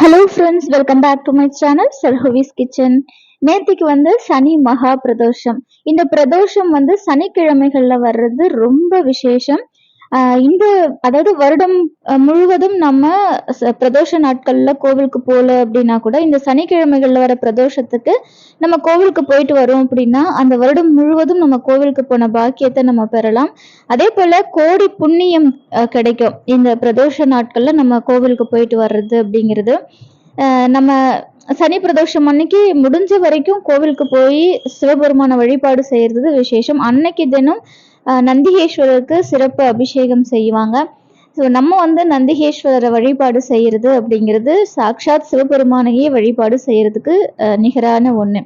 Hello friends welcome back to my channel சர்ஹவிஸ் kitchen நேத்திக்கு வந்து சனி மகா பிரதோஷம். இந்த பிரதோஷம் வந்து சனிக்கிழமைகளில் வர்றது ரொம்ப விசேஷம். இந்த அதாவது வருடம் முழுவதும் நம்ம பிரதோஷ நாட்கள்ல கோவிலுக்கு போகல அப்படின்னா கூட இந்த சனிக்கிழமைகள்ல வர பிரதோஷத்துக்கு நம்ம கோவிலுக்கு போயிட்டு வரோம் அப்படின்னா அந்த வருடம் முழுவதும் நம்ம கோவிலுக்கு போன பாக்கியத்தை நம்ம பெறலாம். அதே போல கோடி புண்ணியம் அஹ், கிடைக்கும். இந்த பிரதோஷ நாட்கள்ல நம்ம கோவிலுக்கு போயிட்டு வர்றது அப்படிங்கிறது. நம்ம சனி பிரதோஷம் அன்னைக்கு முடிஞ்ச வரைக்கும் கோவிலுக்கு போய் சிவபெருமான வழிபாடு செய்யறது விசேஷம். அன்னைக்கு தினம் நந்திகேஸ்வரருக்கு சிறப்பு அபிஷேகம் செய்வாங்க. ஸோ நம்ம வந்து நந்திகேஸ்வரரை வழிபாடு செய்கிறது அப்படிங்கிறது சாக்ஷாத் சிவபெருமானையே வழிபாடு செய்கிறதுக்கு நிகரான ஒன்று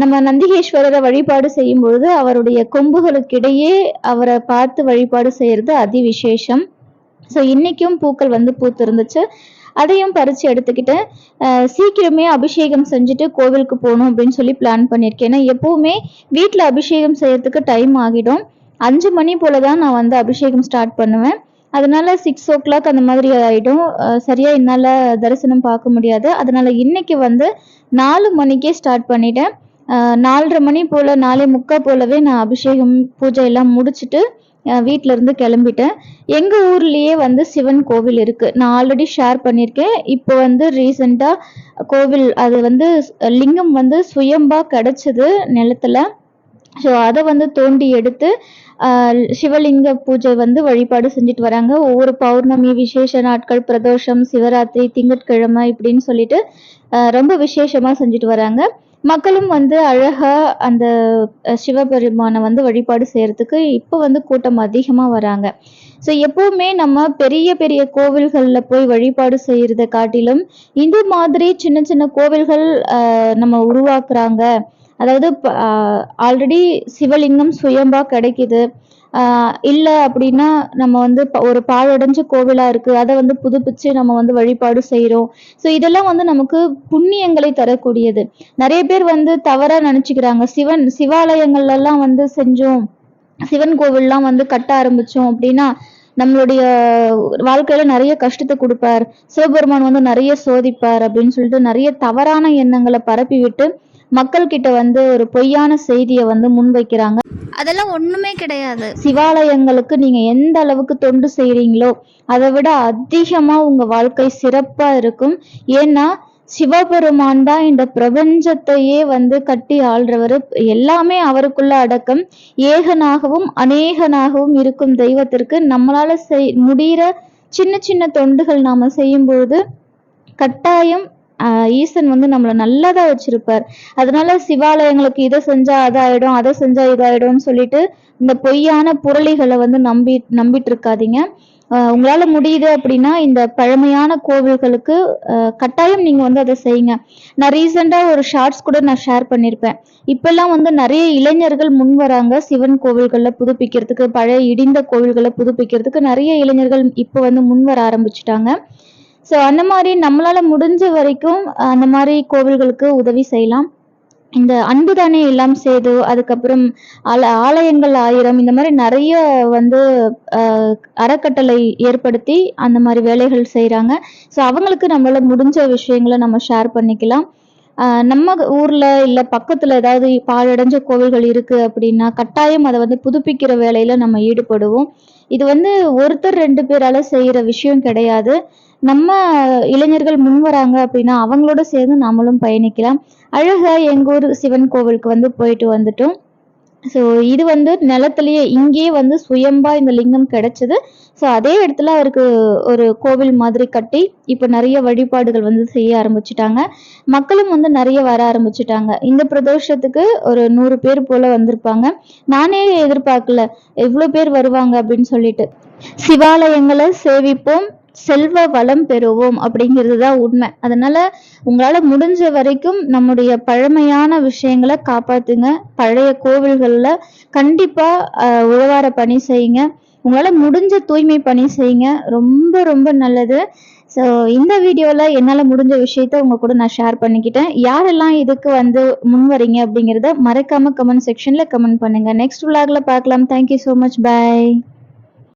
நம்ம நந்திகேஸ்வரரை வழிபாடு செய்யும் பொழுது அவருடைய கொம்புகளுக்கிடையே அவரை பார்த்து வழிபாடு செய்கிறது அதி விசேஷம் ஸோ இன்றைக்கும் பூக்கள் வந்து பூத்து இருந்துச்சு அதையும் பறிச்சு எடுத்துக்கிட்டேன் சீக்கிரமே அபிஷேகம் செஞ்சுட்டு கோவிலுக்கு போகணும் அப்படின்னு சொல்லி பிளான் பண்ணியிருக்கேன். ஏன்னா எப்போவுமே வீட்டில் அபிஷேகம் செய்கிறதுக்கு டைம் ஆகிடும். அஞ்சு மணி போல தான் நான் வந்து அபிஷேகம் ஸ்டார்ட் பண்ணுவேன். அதனால சிக்ஸ் ஓ கிளாக் அந்த மாதிரி ஆகிடும் சரியாக என்னால் தரிசனம் பார்க்க முடியாது. அதனால் இன்னைக்கு வந்து நாலு மணிக்கே ஸ்டார்ட் பண்ணிட்டேன். நாலரை மணி போல் நாலே முக்கா போலவே நான் அபிஷேகம் பூஜை எல்லாம் முடிச்சுட்டு அஹ் இருந்து கிளம்பிட்டேன். எங்கள் ஊர்லேயே வந்து சிவன் கோவில் இருக்குது நான் ஆல்ரெடி ஷேர் பண்ணியிருக்கேன். இப்போ வந்து ரீசெண்டா கோவில் அது வந்து லிங்கம் வந்து சுயம்பாக கிடச்சிது நிலத்துல. ஸோ அதை வந்து தோண்டி எடுத்து சிவலிங்க பூஜை வந்து வழிபாடு செஞ்சுட்டு வராங்க. ஒவ்வொரு பௌர்ணமி விசேஷ நாட்கள் பிரதோஷம் சிவராத்திரி திங்கட்கிழமை இப்படின்னு சொல்லிட்டு ரொம்ப விசேஷமா செஞ்சுட்டு வராங்க. மக்களும் வந்து அழகா அந்த சிவபெருமானை வந்து வழிபாடு செய்யறதுக்கு இப்போ வந்து கூட்டம் அதிகமாக வராங்க. ஸோ எப்போவுமே நம்ம பெரிய பெரிய கோவில்களில் போய் வழிபாடு செய்கிறத காட்டிலும் இந்த மாதிரி சின்ன சின்ன கோவில்கள் நம்ம உருவாக்குறாங்க. அதாவது ஆல்ரெடி சிவலிங்கம் சுயம்பா கிடைக்குது. இல்லை அப்படின்னா நம்ம வந்து ப- ஒரு பாழடைஞ்ச கோவிலா இருக்கு. அதை வந்து புதுப்பிச்சு நம்ம வந்து வழிபாடு செய்கிறோம் ஸோ இதெல்லாம் வந்து நமக்கு புண்ணியங்களை தரக்கூடியது. நிறைய பேர் வந்து தவறாக நினச்சிக்கிறாங்க. சிவன் சிவாலயங்கள்லாம் வந்து செஞ்சோம். சிவன் கோவில்லாம் வந்து கட்ட ஆரம்பிச்சோம் அப்படின்னா நம்மளுடைய வாழ்க்கையில நிறைய கஷ்டத்தை கொடுப்பார். சிவபெருமான் வந்து நிறைய சோதிப்பார் அப்படின்னு சொல்லிட்டு நிறைய தவறான எண்ணங்களை பரப்பி விட்டு மக்கள் கிட்ட வந்து ஒரு பொய்யான செய்தியை வந்து முன்வைக்கிறாங்க. அதெல்லாம் ஒண்ணுமே கிடையாது. சிவாலயங்களுக்கு நீங்க எந்த அளவுக்கு தொண்டு செய்றீங்களோ அதை விட அதிகமா உங்க வாழ்க்கை சிறப்பா இருக்கும். ஏன்னா சிவபெருமான் தான் இந்த பிரபஞ்சத்தையே வந்து கட்டி ஆள்றவர். எல்லாமே அவருக்குள்ள அடக்கம். ஏகனாகவும் அநேகனாகவும் இருக்கும் தெய்வத்திற்கு நம்மளால செய் முடிகிற சின்ன சின்ன தொண்டுகள் நாம செய்யும் பொழுது கட்டாயம் ஈசன் வந்து நம்மளை நல்லதா வச்சிருப்பார். அதனால சிவாலயங்களுக்கு இதை செஞ்சா அதாயிடும் அதை செஞ்சா இதாயிடும்னு சொல்லிட்டு இந்த பொய்யான புரளிகளை வந்து நம்பி நம்பிட்டு இருக்காதீங்க உங்களால முடியுது அப்படின்னா இந்த பழமையான கோவில்களுக்கு கட்டாயம் நீங்க வந்து அதை செய்யுங்க. நான் ரீசெண்டா ஒரு ஷார்ட்ஸ் கூட நான் ஷேர் பண்ணியிருப்பேன் இப்பெல்லாம் வந்து நிறைய இளைஞர்கள் முன் வராங்க சிவன் கோவில்கள்ல புதுப்பிக்கிறதுக்கு பழைய இடிந்த கோவில்களை புதுப்பிக்கிறதுக்கு. நிறைய இளைஞர்கள் இப்போ வந்து முன் வர ஆரம்பிச்சுட்டாங்க. ஸோ அந்த மாதிரி நம்மளால முடிஞ்ச வரைக்கும் அந்த மாதிரி கோவில்களுக்கு உதவி செய்யலாம். இந்த அன்புதானே எல்லாம் சேது அதுக்கப்புறம் ஆல ஆலயங்கள் ஆயிரம் இந்த மாதிரி நிறைய வந்து அறக்கட்டளை ஏற்படுத்தி அந்த மாதிரி வேலைகள் செய்கிறாங்க ஸோ அவங்களுக்கு நம்மளால முடிஞ்ச விஷயங்களை நம்ம ஷேர் பண்ணிக்கலாம். ஆஹ் நம்ம ஊர்ல இல்ல பக்கத்துல ஏதாவது பாழடைஞ்ச கோவில்கள் இருக்கு அப்படின்னா கட்டாயம் அதை வந்து புதுப்பிக்கிற வேலையில நம்ம ஈடுபடுவோம். இது வந்து ஒருத்தர் ரெண்டு பேரால செய்யற விஷயம் கிடையாது. நம்ம இளைஞர்கள் முன் வராங்க அப்படின்னா அவங்களோட சேர்ந்து நாமளும் பயணிக்கலாம். அழகா எங்க ஊர் சிவன் கோவிலுக்கு வந்து போயிட்டு வந்துட்டோம். ஸோ இது வந்து நிலத்திலேயே இங்கேயே வந்து சுயம்பா இந்த லிங்கம் கிடைச்சது. ஸோ அதே இடத்துல அவருக்கு ஒரு கோவில் மாதிரி கட்டி இப்போ நிறைய வழிபாடுகள் வந்து செய்ய ஆரம்பிச்சிட்டாங்க. மக்களும் வந்து நிறைய வர ஆரம்பிச்சிட்டாங்க. இந்த பிரதோஷத்துக்கு ஒரு நூறு பேர் போல வந்திருப்பாங்க. நானே எதிர்பார்க்கல. எவ்வளோ பேர் வருவாங்க அப்படின்னு சொல்லிட்டு. சிவாலயங்களை சேவிப்போம். செல்வ வளம் பெறுவோம் அப்படிங்கிறது தான் உண்மை. அதனால உங்களால முடிஞ்ச வரைக்கும் நம்முடைய பழமையான விஷயங்களை காப்பாத்துங்க. பழைய கோவில்கள்ல கண்டிப்பா உழவார பணி செய்யுங்க. உங்களால முடிஞ்ச தூய்மை பணி செய்யுங்க. ரொம்ப ரொம்ப நல்லது. ஸோ இந்த வீடியோவில் என்னால் முடிஞ்ச விஷயத்த உங்க கூட நான் ஷேர் பண்ணிக்கிட்டேன். யாரெல்லாம் இதுக்கு வந்து முன் வரீங்க அப்படிங்கிறத மறக்காம கமெண்ட் செக்ஷனில் கமெண்ட் பண்ணுங்க. நெக்ஸ்ட் விளாகில் பார்க்கலாம். Thank you so much by